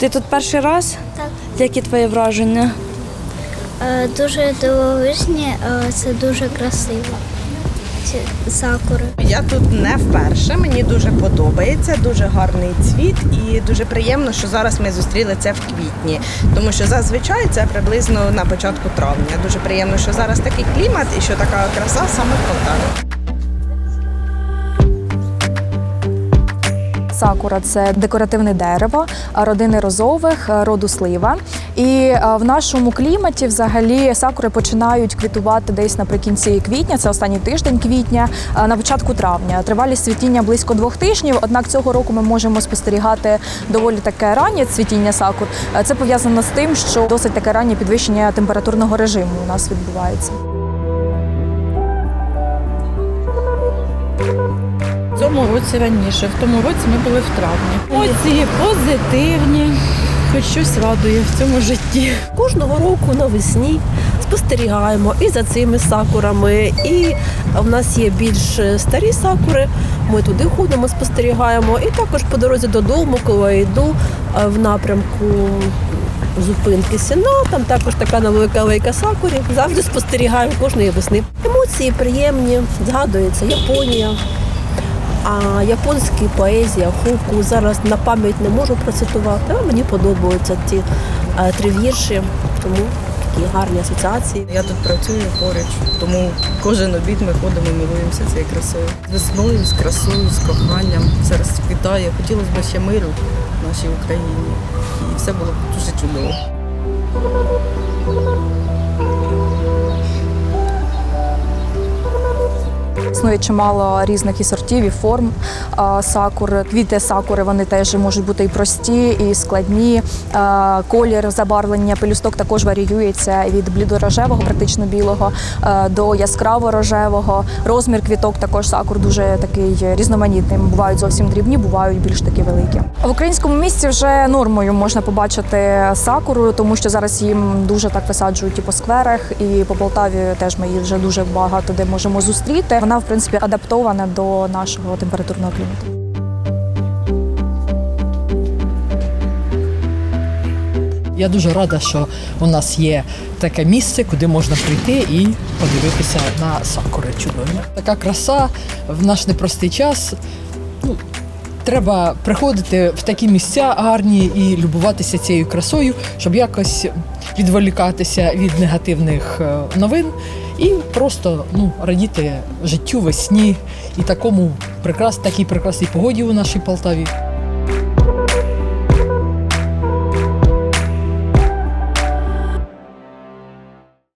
Ти тут перший раз? Так. Які твої враження? Е, Дуже дивовижні, е, це дуже красиво. Сакури. Я тут не вперше. Мені дуже подобається, дуже гарний цвіт, і дуже приємно, що зараз ми зустріли це в квітні. Тому що зазвичай це приблизно на початку травня. Дуже приємно, що зараз такий клімат і що така краса саме в Полтаві. Сакура це декоративне дерево родини розових, роду слива. І в нашому кліматі взагалі сакури починають квітувати десь наприкінці квітня, це останній тиждень квітня, на початку травня. Тривалість цвітіння близько двох тижнів. Однак цього року ми можемо спостерігати доволі таке раннє цвітіння сакур. Це пов'язано з тим, що досить таке раннє підвищення температурного режиму у нас відбувається. В цьому році раніше, в тому році ми були в травні. Емоції позитивні, хоч щось радує в цьому житті. Кожного року навесні спостерігаємо і за цими сакурами, і в нас є більш старі сакури. Ми туди ходимо, спостерігаємо. І також по дорозі додому, коли я йду е, в напрямку зупинки Сіна, там також така невелика алейка сакурів. Завжди спостерігаємо кожної весни. Емоції приємні, згадується Японія. А японські поезія, хуку зараз на пам'ять не можу процитувати, але мені подобаються ті е, три вірші, тому такі гарні асоціації. Я тут працюю поруч, тому кожен обід ми ходимо, милуємося цією красою. З весною, з красою, з коханням. Все розквітає. Хотілося б ще миру в нашій Україні. І все було дуже чудово. Існує чимало різних і сортів, і форм а, сакур. Квіти сакури вони теж можуть бути і прості, і складні. А, Колір забарвлення пелюсток також варіюється від блідорожевого, практично білого, е, до яскраво рожевого. Розмір квіток також сакур дуже такий різноманітний. Бувають зовсім дрібні, бувають більш такі великі. В українському місті вже нормою можна побачити сакуру, тому що зараз їм дуже так висаджують і по скверах, і по Полтаві теж ми її вже дуже багато де можемо зустріти. Вона в принципі адаптована до нашого температурного клімату. Я дуже рада, що у нас є таке місце, куди можна прийти і подивитися на сакури чудові. Така краса в наш непростий час. Ну, треба приходити в такі місця гарні і любуватися цією красою, щоб якось відволікатися від негативних е, новин і просто ну, радіти життю весні і такому прекрас, такій прекрасній погоді у нашій Полтаві.